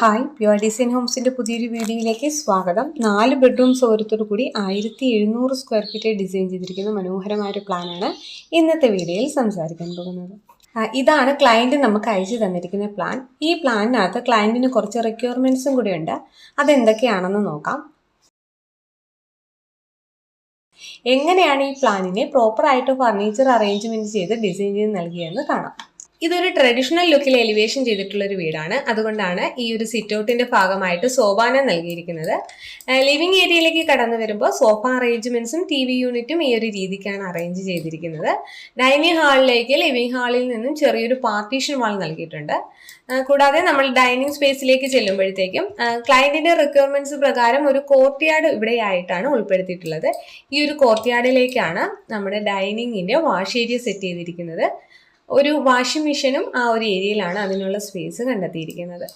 Hi pure design ഹോംസിന്റെ പുതിയൊരു വീഡിയോയിലേക്ക് സ്വാഗതം. നാല് ബെഡ്റൂം സൗകര്യത്തോടു കൂടി ആയിരത്തി എഴുന്നൂറ് സ്ക്വയർ ഫീറ്റ് ഡിസൈൻ ചെയ്തിരിക്കുന്ന മനോഹരമായ ഒരു പ്ലാനാണ് ഇന്നത്തെ വീഡിയോയിൽ സംസാരിക്കാൻ പോകുന്നത്. ഇതാണ് ക്ലയന്റ് നമുക്ക് അയച്ചു തന്നിരിക്കുന്ന പ്ലാൻ ഈ പ്ലാനിനകത്ത് ക്ലയന്റിന് കുറച്ച് റിക്വയർമെന്റ്സും കൂടിയുണ്ട് അതെന്തൊക്കെയാണെന്ന് നോക്കാം. എങ്ങനെയാണ് ഈ പ്ലാനിനെ പ്രോപ്പറായിട്ട് ഫർണിച്ചർ അറേഞ്ച്മെന്റ് ചെയ്ത് ഡിസൈൻ ചെയ്ത് നൽകിയതെന്ന് കാണാം. ഇതൊരു ട്രഡീഷണൽ ലുക്കിൽ എലിവേഷൻ ചെയ്തിട്ടുള്ള ഒരു വീടാണ്. അതുകൊണ്ടാണ് ഈ ഒരു സിറ്റ് ഔട്ടിന്റെ ഭാഗമായിട്ട് സോഫാന നൽകിയിരിക്കുന്നത്. ലിവിംഗ് ഏരിയയിലേക്ക് കടന്നു വരുമ്പോൾ സോഫ അറേഞ്ച്മെന്റ്സും ടി വി യൂണിറ്റും ഈ ഒരു രീതിക്കാണ് അറേഞ്ച് ചെയ്തിരിക്കുന്നത്. ഡൈനിങ് ഹാളിലേക്ക് ലിവിംഗ് ഹാളിൽ നിന്നും ചെറിയൊരു പാർട്ടീഷൻ വാൾ നൽകിയിട്ടുണ്ട്. കൂടാതെ നമ്മൾ ഡൈനിങ് സ്പേസിലേക്ക് ചെല്ലുമ്പോഴത്തേക്കും ക്ലയന്റിന്റെ റിക്വയർമെന്റ്സ് പ്രകാരം ഒരു കോർട്ട്യാർഡ് ഇവിടെയായിട്ടാണ് ഉൾപ്പെടുത്തിയിട്ടുള്ളത്. ഈ ഒരു കോർട്ട്യാർഡിലേക്കാണ് നമ്മുടെ ഡൈനിങ്ങിന്റെ വാഷ് ഏരിയ സെറ്റ് ചെയ്തിരിക്കുന്നത്. ഒരു വാഷിംഗ് മെഷീനും ആ ഒരു ഏരിയയിലാണ് അതിനുള്ള സ്പേസ് കണ്ടെത്തിയിരിക്കുന്നത്.